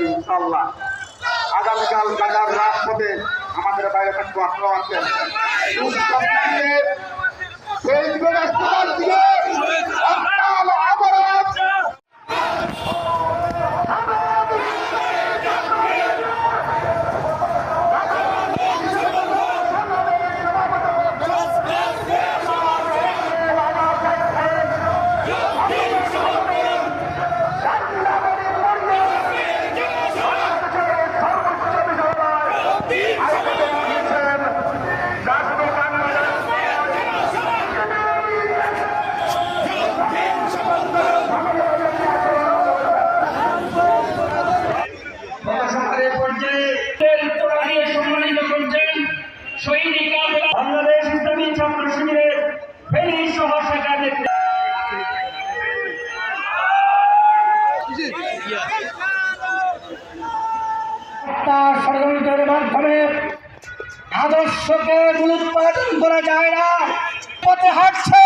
করছি ইনশাল্লাহ আগামীকাল ঢাকার রাজপথে আমাদের বাইরে থাকব আপনারাও আছেন কাফেলা বাংলাদেশ ইসলামী ছাত্র শিবিরের ফেনী সহ শাখা নেতৃত্ব। তার ষড়যন্ত্রের মাধ্যমে আদর্শকে মূলোৎপাদন করা যায় না, পথে হাঁটছে